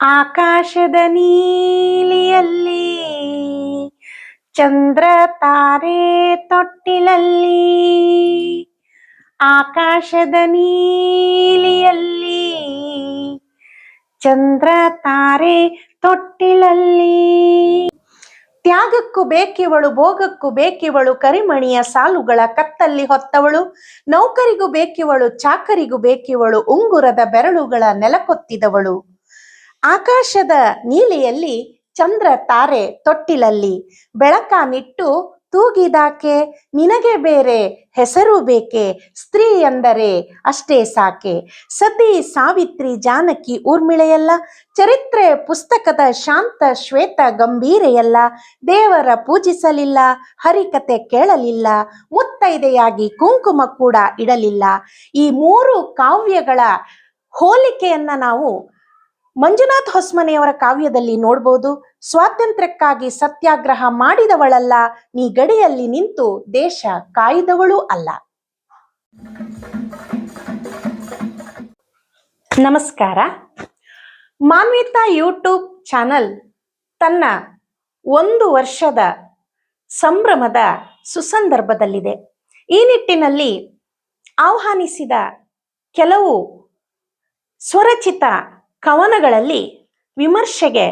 ಆಕಾಶದ ನೀಲಿಯಲ್ಲಿ, ಚಂದ್ರ ತಾರೆ ತೊಟ್ಟಿಲಲ್ಲಿ. ಆಕಾಶದ ನೀಲಿಯಲ್ಲಿ, ಚಂದ್ರ ತಾರೆ ತೊಟ್ಟಿಲಲ್ಲಿ. ತ್ಯಾಗಕ್ಕೂ ಬೇಕಿವಳು, ಭೋಗಕ್ಕೂ ಬೇಕಿವಳು, ಕರಿಮಣಿಯ ಸಾಲುಗಳ ಕತ್ತಲ್ಲಿ ಹೊತ್ತವಳು. ನೌಕರಿಗೂ ಬೇಕಿವಳು, ಚಾಕರಿಗೂ ಬೇಕಿವಳು, ಉಂಗುರದ ಬೆರಳುಗಳ ನೆಲಕೊತ್ತಿದವಳು. ಆಕಾಶದ ನೀಲಿಯಲ್ಲಿ ಚಂದ್ರ ತಾರೆ ತೊಟ್ಟಿಲಲ್ಲಿ ಬೆಳಕಾನಿಟ್ಟು ತೂಗಿದಾಕೆ, ನಿನಗೆ ಬೇರೆ ಹೆಸರು ಬೇಕೆ? ಸ್ತ್ರೀ ಎಂದರೆ ಅಷ್ಟೇ ಸಾಕೆ. ಸತಿ ಸಾವಿತ್ರಿ ಜಾನಕಿ ಊರ್ಮಿಳೆಯಲ್ಲ, ಚರಿತ್ರೆ ಪುಸ್ತಕದ ಶಾಂತ ಶ್ವೇತ ಗಂಭೀರೆಯಲ್ಲ, ದೇವರ ಪೂಜಿಸಲಿಲ್ಲ, ಹರಿಕತೆ ಕೇಳಲಿಲ್ಲ, ಮುತ್ತೈದೆಯಾಗಿ ಕುಂಕುಮ ಕೂಡ ಇಡಲಿಲ್ಲ. ಈ ಮೂರು ಕಾವ್ಯಗಳ ಹೋಲಿಕೆಯನ್ನ ನಾವು ಮಂಜುನಾಥ್ ಹೊಸ್ಮನೆಯವರ ಕಾವ್ಯದಲ್ಲಿ ನೋಡ್ಬೋದು, ಸ್ವಾತಂತ್ರ್ಯಕ್ಕಾಗಿ ಸತ್ಯಾಗ್ರಹ ಮಾಡಿದವಳಲ್ಲ, ನೀ ಗಡಿಯಲ್ಲಿ ನಿಂತು ದೇಶ ಕಾಯ್ದವಳು ಅಲ್ಲ. ನಮಸ್ಕಾರ. ಮಾನ್ವಿತಾ ಯೂಟ್ಯೂಬ್ ಚಾನಲ್ ತನ್ನ ಒಂದು ವರ್ಷದ ಸಂಭ್ರಮದ ಸುಸಂದರ್ಭದಲ್ಲಿದೆ. ಈ ನಿಟ್ಟಿನಲ್ಲಿ ಆಹ್ವಾನಿಸಿದ ಕೆಲವು ಸ್ವರಚಿತ ಕವನಗಳಲ್ಲಿ ವಿಮರ್ಶೆಗೆ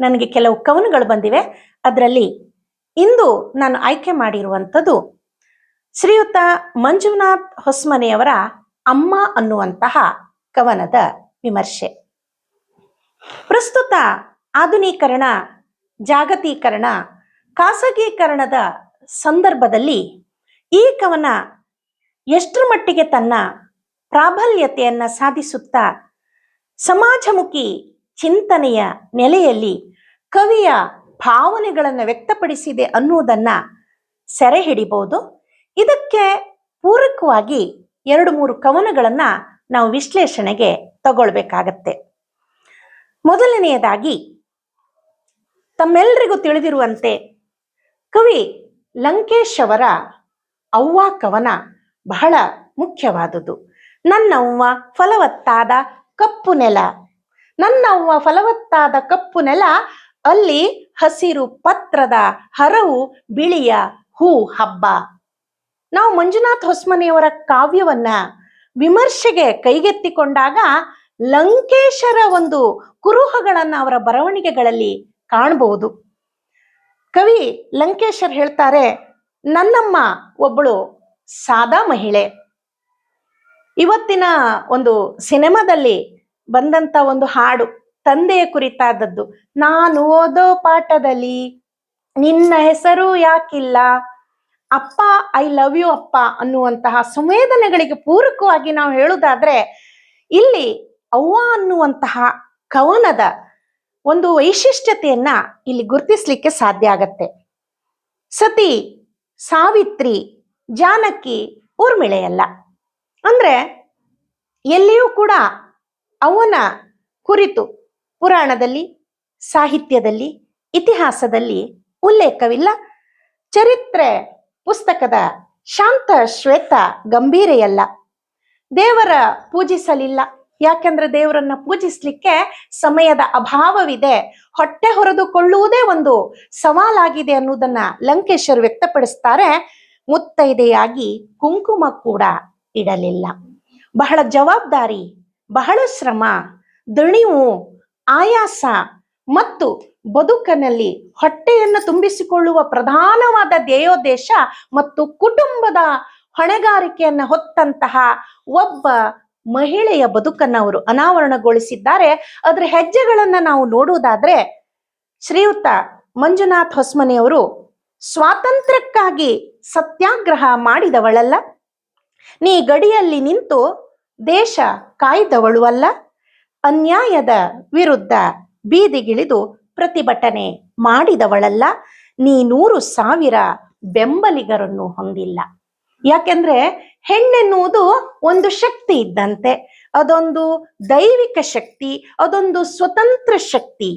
ನನಗೆ ಕೆಲವು ಕವನಗಳು ಬಂದಿವೆ. ಅದರಲ್ಲಿ ಇಂದು ನಾನು ಆಯ್ಕೆ ಮಾಡಿರುವಂಥದ್ದು ಶ್ರೀಯುತ ಮಂಜುನಾಥ್ ಹೊಸ್ಮನೆಯವರ ಅಮ್ಮ ಅನ್ನುವಂತಹ ಕವನದ ವಿಮರ್ಶೆ. ಪ್ರಸ್ತುತ ಆಧುನೀಕರಣ, ಜಾಗತೀಕರಣ, ಖಾಸಗೀಕರಣದ ಸಂದರ್ಭದಲ್ಲಿ ಈ ಕವನ ಎಷ್ಟರ ಮಟ್ಟಿಗೆ ತನ್ನ ಪ್ರಾಬಲ್ಯತೆಯನ್ನು ಸಾಧಿಸುತ್ತಾ ಸಮಾಜಮುಖಿ ಚಿಂತನೆಯ ನೆಲೆಯಲ್ಲಿ ಕವಿಯ ಭಾವನೆಗಳನ್ನು ವ್ಯಕ್ತಪಡಿಸಿದೆ ಅನ್ನುವುದನ್ನು ಸೆರೆ ಹಿಡಿಬೋದು. ಇದಕ್ಕೆ ಪೂರಕವಾಗಿ ಎರಡು ಮೂರು ಕವನಗಳನ್ನ ನಾವು ವಿಶ್ಲೇಷಣೆಗೆ ತಗೊಳ್ಬೇಕಾಗತ್ತೆ. ಮೊದಲನೆಯದಾಗಿ ತಮ್ಮೆಲ್ಲರಿಗೂ ತಿಳಿದಿರುವಂತೆ ಕವಿ ಲಂಕೇಶ್ ಅವರ ಅವ್ವ ಕವನ ಬಹಳ ಮುಖ್ಯವಾದುದು ನನ್ನವ್ವ ಫಲವತ್ತಾದ ಕಪ್ಪು ನೆಲ. ನನ್ನವ್ವ ಫಲವತ್ತಾದ ಕಪ್ಪು ನೆಲ, ಅಲ್ಲಿ ಹಸಿರು ಪತ್ರದ ಹರವು ಬಿಳಿಯ ಹೂ ಹಬ್ಬ. ನಾವು ಮಂಜುನಾಥ್ ಹೊಸ್ಮನೆಯವರ ಕಾವ್ಯವನ್ನ ವಿಮರ್ಶೆಗೆ ಕೈಗೆತ್ತಿಕೊಂಡಾಗ ಲಂಕೇಶರ ಒಂದು ಕುರುಹಗಳನ್ನ ಅವರ ಬರವಣಿಗೆಗಳಲ್ಲಿ ಕಾಣಬಹುದು ಕವಿ ಲಂಕೇಶರ್ ಹೇಳ್ತಾರೆ, ನನ್ನಮ್ಮ ಒಬ್ಬಳು ಸಾದಾ ಮಹಿಳೆ. ಇವತ್ತಿನ ಒಂದು ಸಿನಿಮಾದಲ್ಲಿ ಬಂದಂತ ಒಂದು ಹಾಡು ತಂದೆಯ ಕುರಿತಾದದ್ದು. ನಾನು ಓದೋ ಪಾಠದಲ್ಲಿ ನಿನ್ನ ಹೆಸರು ಯಾಕಿಲ್ಲ? ಅಪ್ಪ, ಐ ಲವ್ ಯು ಅಪ್ಪ ಅನ್ನುವಂತಹ ಸಂವೇದನೆಗಳಿಗೆ ಪೂರಕವಾಗಿ ನಾವು ಹೇಳುವುದಾದ್ರೆ ಇಲ್ಲಿ ಅವ್ವ ಅನ್ನುವಂತಹ ಕವನದ ಒಂದು ವೈಶಿಷ್ಟ್ಯತೆಯನ್ನ ಇಲ್ಲಿ ಗುರುತಿಸ್ಲಿಕ್ಕೆ ಸಾಧ್ಯ ಆಗತ್ತೆ. ಸತಿ, ಸಾವಿತ್ರಿ, ಜಾನಕಿ, ಊರ್ಮಿಳೆಯಲ್ಲ. ಅಂದ್ರೆ ಎಲ್ಲಿಯೂ ಕೂಡ ಅವನ ಕುರಿತು ಪುರಾಣದಲ್ಲಿ, ಸಾಹಿತ್ಯದಲ್ಲಿ, ಇತಿಹಾಸದಲ್ಲಿ ಉಲ್ಲೇಖವಿಲ್ಲ. ಚರಿತ್ರೆ ಪುಸ್ತಕದ ಶಾಂತ ಶ್ವೇತ ಗಂಭೀರೆಯಲ್ಲ. ದೇವರ ಪೂಜಿಸಲಿಲ್ಲ. ಯಾಕೆಂದ್ರೆ ದೇವರನ್ನ ಪೂಜಿಸ್ಲಿಕ್ಕೆ ಸಮಯದ ಅಭಾವವಿದೆ. ಹೊಟ್ಟೆ ಹೊರೆದುಕೊಳ್ಳುವುದೇ ಒಂದು ಸವಾಲಾಗಿದೆ ಅನ್ನೋದನ್ನ ಲಂಕೇಶ್ವರ್ ವ್ಯಕ್ತಪಡಿಸ್ತಾರೆ. ಮುತ್ತೈದೆಯಾಗಿ ಕುಂಕುಮ ಕೂಡ ಇಡಲಿಲ್ಲ. ಬಹಳ ಜವಾಬ್ದಾರಿ, ಬಹಳ ಶ್ರಮ, ದಣಿವು, ಆಯಾಸ ಮತ್ತು ಬದುಕನಲ್ಲಿ ಹೊಟ್ಟೆಯನ್ನು ತುಂಬಿಸಿಕೊಳ್ಳುವ ಪ್ರಧಾನವಾದ ಧ್ಯೇಯೋದ್ದೇಶ ಮತ್ತು ಕುಟುಂಬದ ಹೊಣೆಗಾರಿಕೆಯನ್ನ ಹೊತ್ತಂತಹ ಒಬ್ಬ ಮಹಿಳೆಯ ಬದುಕನ್ನ ಅವರು ಅನಾವರಣಗೊಳಿಸಿದ್ದಾರೆ. ಅದರ ಹೆಜ್ಜೆಗಳನ್ನು ನಾವು ನೋಡುವುದಾದ್ರೆ ಶ್ರೀಯುತ ಮಂಜುನಾಥ್ ಹೊಸ್ಮನೆಯವರು ಸ್ವಾತಂತ್ರ್ಯಕ್ಕಾಗಿ ಸತ್ಯಾಗ್ರಹ ಮಾಡಿದವಳಲ್ಲ. ನೀ ಗಡಿಯಲ್ಲಿ ನಿಂತು ದೇಶ ಕಾಯ್ದವಳು ಅಲ್ಲ ಅನ್ಯಾಯದ ವಿರುದ್ಧ ಬೀದಿಗಿಳಿದು ಪ್ರತಿಭಟನೆ ಮಾಡಿದವಳಲ್ಲ, ನೀ ನೂರು ಸಾವಿರ ಬೆಂಬಲಿಗರನ್ನು ಹೊಂದಿಲ್ಲ. ಯಾಕೆಂದ್ರೆ ಹೆಣ್ಣೆನ್ನುವುದು ಒಂದು ಶಕ್ತಿ ಇದ್ದಂತೆ, ಅದೊಂದು ದೈವಿಕ ಶಕ್ತಿ, ಅದೊಂದು ಸ್ವತಂತ್ರ ಶಕ್ತಿ.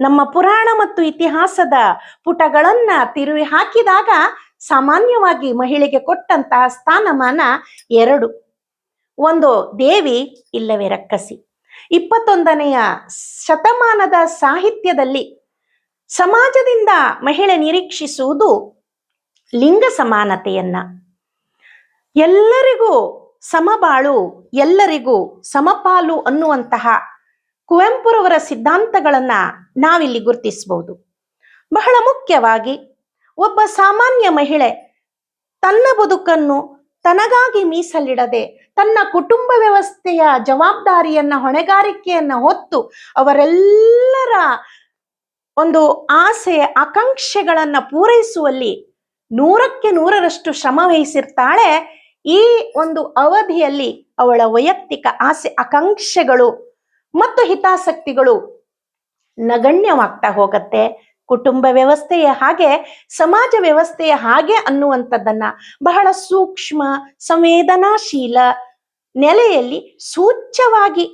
ನಮ್ಮ ಪುರಾಣ ಮತ್ತು ಇತಿಹಾಸದ ಪುಟಗಳನ್ನ ತಿರುವಿ ಹಾಕಿದಾಗ ಸಾಮಾನ್ಯವಾಗಿ ಮಹಿಳೆಗೆ ಕೊಟ್ಟಂತಹ ಸ್ಥಾನಮಾನ ಎರಡು. ಒಂದು, ದೇವಿ, ಇಲ್ಲವೇ ರಕ್ಕಸಿ. ಇಪ್ಪತ್ತೊಂದನೆಯ ಶತಮಾನದ ಸಾಹಿತ್ಯದಲ್ಲಿ ಸಮಾಜದಿಂದ ಮಹಿಳೆ ನಿರೀಕ್ಷಿಸುವುದು ಲಿಂಗ ಸಮಾನತೆಯನ್ನ. ಎಲ್ಲರಿಗೂ ಸಮಬಾಳು, ಎಲ್ಲರಿಗೂ ಸಮಪಾಲು ಅನ್ನುವಂತಹ ಕುವೆಂಪುರವರ ಸಿದ್ಧಾಂತಗಳನ್ನ ನಾವಿಲ್ಲಿ ಗುರುತಿಸಬಹುದು ಬಹಳ ಮುಖ್ಯವಾಗಿ ಒಬ್ಬ ಸಾಮಾನ್ಯ ಮಹಿಳೆ ತನ್ನ ಬದುಕನ್ನು ತನಗಾಗಿ ಮೀಸಲಿಡದೆ ತನ್ನ ಕುಟುಂಬ ವ್ಯವಸ್ಥೆಯ ಜವಾಬ್ದಾರಿಯನ್ನ, ಹೊಣೆಗಾರಿಕೆಯನ್ನ ಹೊತ್ತು ಅವರೆಲ್ಲರ ಒಂದು ಆಸೆ, ಆಕಾಂಕ್ಷೆಗಳನ್ನ ಪೂರೈಸುವಲ್ಲಿ ನೂರಕ್ಕೆ ನೂರರಷ್ಟು ಶ್ರಮ ವಹಿಸಿರ್ತಾಳೆ. ಈ ಒಂದು ಅವಧಿಯಲ್ಲಿ ಅವಳ ವೈಯಕ್ತಿಕ ಆಸೆ, ಆಕಾಂಕ್ಷೆಗಳು ಮತ್ತು ಹಿತಾಸಕ್ತಿಗಳು ನಗಣ್ಯವಾಗ್ತಾ ಹೋಗತ್ತೆ. ಕುಟುಂಬ ವ್ಯವಸ್ಥೆಯ ಹಾಗೆ, ಸಮಾಜ ವ್ಯವಸ್ಥೆಯ ಹಾಗೆ ಅನ್ನುವಂಥದ್ದನ್ನ ಬಹಳ ಸೂಕ್ಷ್ಮ, ಸಂವೇದನಾಶೀಲ ನೆಲೆಯಲ್ಲಿ ಸೂಚ್ಯವಾಗಿ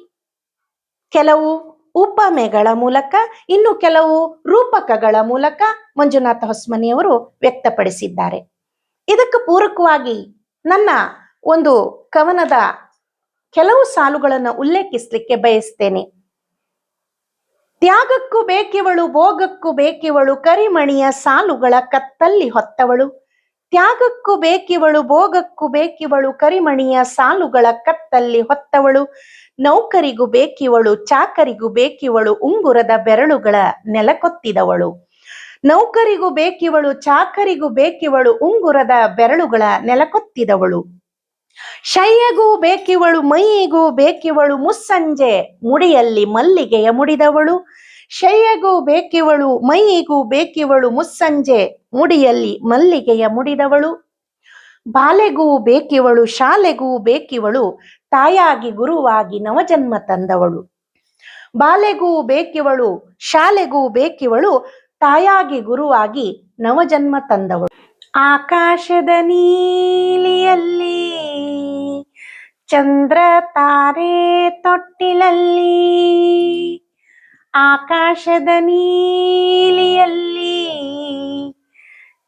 ಕೆಲವು ಉಪಮೆಗಳ ಮೂಲಕ, ಇನ್ನು ಕೆಲವು ರೂಪಕಗಳ ಮೂಲಕ ಮಂಜುನಾಥ ಹೊಸ್ಮನಿಯವರು ವ್ಯಕ್ತಪಡಿಸಿದ್ದಾರೆ. ಇದಕ್ಕೆ ಪೂರಕವಾಗಿ ನನ್ನ ಒಂದು ಕವನದ ಕೆಲವು ಸಾಲುಗಳನ್ನು ಉಲ್ಲೇಖಿಸಲಿಕ್ಕೆ ಬಯಸ್ತೇನೆ. ತ್ಯಾಗಕ್ಕೂ ಬೇಕಿವಳು, ಭೋಗಕ್ಕೂ ಬೇಕಿವಳು, ಕರಿಮಣಿಯ ಸಾಲುಗಳ ಕತ್ತಲ್ಲಿ ಹೊತ್ತವಳು. ತ್ಯಾಗಕ್ಕೂ ಬೇಕಿವಳು, ಭೋಗಕ್ಕೂ ಬೇಕಿವಳು, ಕರಿಮಣಿಯ ಸಾಲುಗಳ ಕತ್ತಲ್ಲಿ ಹೊತ್ತವಳು. ನೌಕರಿಗೂ ಬೇಕಿವಳು, ಚಾಕರಿಗೂ ಬೇಕಿವಳು, ಉಂಗುರದ ಬೆರಳುಗಳ ನೆಲಕೊತ್ತಿದವಳು. ನೌಕರಿಗೂ ಬೇಕಿವಳು, ಚಾಕರಿಗೂ ಬೇಕಿವಳು, ಉಂಗುರದ ಬೆರಳುಗಳ ನೆಲಕೊತ್ತಿದವಳು. ಶಯ್ಯಗೂ ಬೇಕಿವಳು, ಮೈಯಿಗೂ ಬೇಕಿವಳು, ಮುಸ್ಸಂಜೆ ಮುಡಿಯಲ್ಲಿ ಮಲ್ಲಿಗೆಯ ಮುಡಿದವಳು. ಶಯ್ಯಗೂ ಬೇಕಿವಳು, ಮೈಯಿಗೂ ಬೇಕಿವಳು, ಮುಸ್ಸಂಜೆ ಮುಡಿಯಲ್ಲಿ ಮಲ್ಲಿಗೆಯ ಮುಡಿದವಳು. ಬಾಲೆಗೂ ಬೇಕಿವಳು, ಶಾಲೆಗೂ ಬೇಕಿವಳು, ತಾಯಾಗಿ ಗುರುವಾಗಿ ನವಜನ್ಮ ತಂದವಳು. ಬಾಲೆಗೂ ಬೇಕಿವಳು, ಶಾಲೆಗೂ ಬೇಕಿವಳು, ತಾಯಾಗಿ ಗುರುವಾಗಿ ನವಜನ್ಮ ತಂದವಳು. ಆಕಾಶದ ನೀಲಿಯಲ್ಲಿ ಚಂದ್ರ ತಾರೆ ತೊಟ್ಟಿಲಲ್ಲಿ. ಆಕಾಶದ ನೀಲಿಯಲ್ಲಿ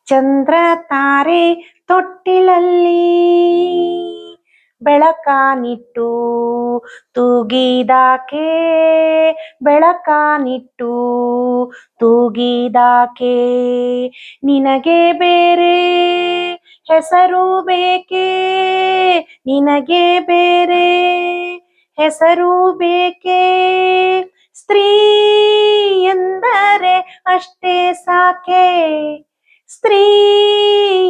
ಚಂದ್ರ ತಾರೆ ತೊಟ್ಟಿಲಲ್ಲಿ. ಬೆಳಕಾನಿಟ್ಟು ತೂಗಿದಾಕೆ ಬೆಳಕಾನಿಟ್ಟು ತೂಗಿದಾಕೆ. ನಿನಗೆ ಬೇರೆ ಹೆಸರು ಬೇಕೇ? ನಿನಗೆ ಬೇರೆ ಹೆಸರು ಬೇಕೇ? ಸ್ತ್ರೀ ಎಂದರೆ ಅಷ್ಟೇ ಸಾಕೆ? ಸ್ತ್ರೀ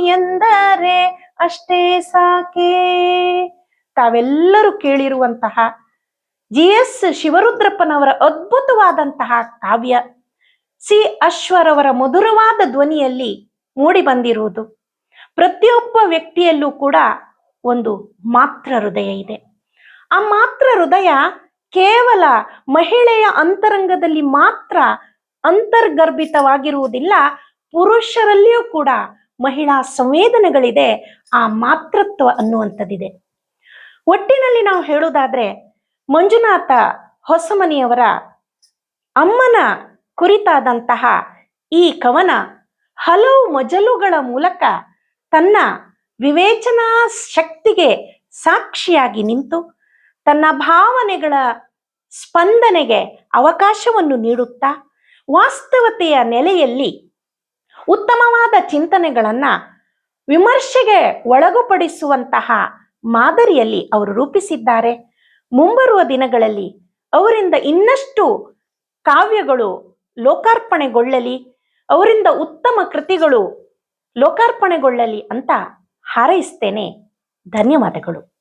ಎಂದರೆ ಅಷ್ಟೇ ಸಾಕೆ? ತಾವೆಲ್ಲರೂ ಕೇಳಿರುವಂತಹ ಜಿ ಎಸ್ ಶಿವರುದ್ರಪ್ಪನವರ ಅದ್ಭುತವಾದಂತಹ ಕಾವ್ಯ ಸಿ ಅಶ್ವರವರ ಮಧುರವಾದ ಧ್ವನಿಯಲ್ಲಿ ಮೂಡಿ ಬಂದಿರುವುದು. ಪ್ರತಿಯೊಬ್ಬ ವ್ಯಕ್ತಿಯಲ್ಲೂ ಕೂಡ ಒಂದು ಮಾತ್ರ ಹೃದಯ ಇದೆ. ಆ ಮಾತ್ರ ಹೃದಯ ಕೇವಲ ಮಹಿಳೆಯ ಅಂತರಂಗದಲ್ಲಿ ಮಾತ್ರ ಅಂತರ್ಗರ್ಭಿತವಾಗಿರುವುದಿಲ್ಲ, ಪುರುಷರಲ್ಲಿಯೂ ಕೂಡ ಮಹಿಳಾ ಸಂವೇದನೆಗಳಿದೆ ಆ ಮಾತೃತ್ವ ಅನ್ನುವಂಥದ್ದಿದೆ. ಒಟ್ಟಿನಲ್ಲಿ ನಾವು ಹೇಳೋದಾದ್ರೆ ಮಂಜುನಾಥ ಹೊಸಮನಿಯವರ ಅಮ್ಮನ ಕುರಿತಾದಂತಹ ಈ ಕವನ ಹಲವು ಮಜಲುಗಳ ಮೂಲಕ ತನ್ನ ವಿವೇಚನಾ ಶಕ್ತಿಗೆ ಸಾಕ್ಷಿಯಾಗಿ ನಿಂತು ತನ್ನ ಭಾವನೆಗಳ ಸ್ಪಂದನೆಗೆ ಅವಕಾಶವನ್ನು ನೀಡುತ್ತಾ ವಾಸ್ತವತೆಯ ನೆಲೆಯಲ್ಲಿ ಉತ್ತಮವಾದ ಚಿಂತನೆಗಳನ್ನ ವಿಮರ್ಶೆಗೆ ಒಳಗುಪಡಿಸುವಂತಹ ಮಾದರಿಯಲ್ಲಿ ಅವರು ರೂಪಿಸಿದ್ದಾರೆ. ಮುಂಬರುವ ದಿನಗಳಲ್ಲಿ ಅವರಿಂದ ಇನ್ನಷ್ಟು ಕಾವ್ಯಗಳು ಲೋಕಾರ್ಪಣೆಗೊಳ್ಳಲಿ, ಅವರಿಂದ ಉತ್ತಮ ಕೃತಿಗಳು ಲೋಕಾರ್ಪಣೆಗೊಳ್ಳಲಿ ಅಂತ ಹಾರೈಸ್ತೇನೆ. ಧನ್ಯವಾದಗಳು.